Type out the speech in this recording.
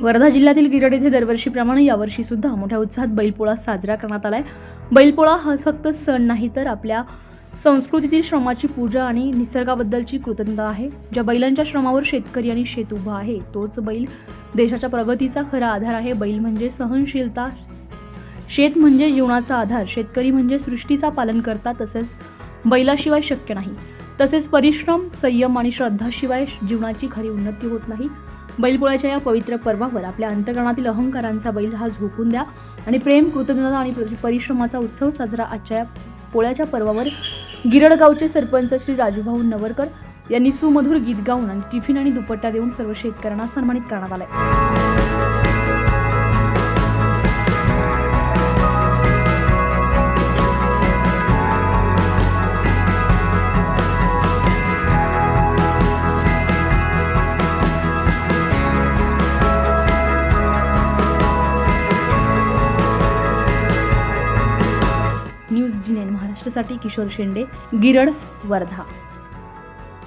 वर्धा जिल्ह्यातील गिरड येथे दरवर्षीप्रमाणे यावर्षी सुद्धा मोठ्या उत्साहात बैलपोळा साजरा करण्यात आलाय. बैलपोळा हा फक्त सण नाही तर आपल्या संस्कृतीतील श्रमाची पूजा आणि निसर्गाबद्दलची कृतज्ञता आहे. ज्या बैलांच्या श्रमावर शेतकरी आणि शेत उभा आहे तोच बैल देशाच्या प्रगतीचा खरा आधार आहे. बैल म्हणजे सहनशीलता शेत म्हणजे जीवनाचा आधार शेतकरी म्हणजे सृष्टीचा पालन करता तसेच बैलाशिवाय शक्य नाही. तसेच परिश्रम संयम आणि श्रद्धाशिवाय जीवनाची खरी उन्नती होत नाही. बैलपोळ्याच्या या पवित्र पर्वावर आपल्या अंतकरणातील अहंकारांचा बैल हा झोकून द्या. आणि प्रेम कृतज्ञता आणि परिश्रमाचा उत्सव साजरा आजच्या या पोळ्याच्या पर्वावर गिरडगावचे सरपंच श्री राजूभाऊ नवरकर यांनी सुमधुर गीत गाऊन आणि टिफिन आणि दुपट्टा देऊन सर्व शेतकऱ्यांना सन्मानित करण्यात आलंय. न्यूज जिनेन महाराष्ट्रासाठी किशोर शेंडे गिरड वर्धा.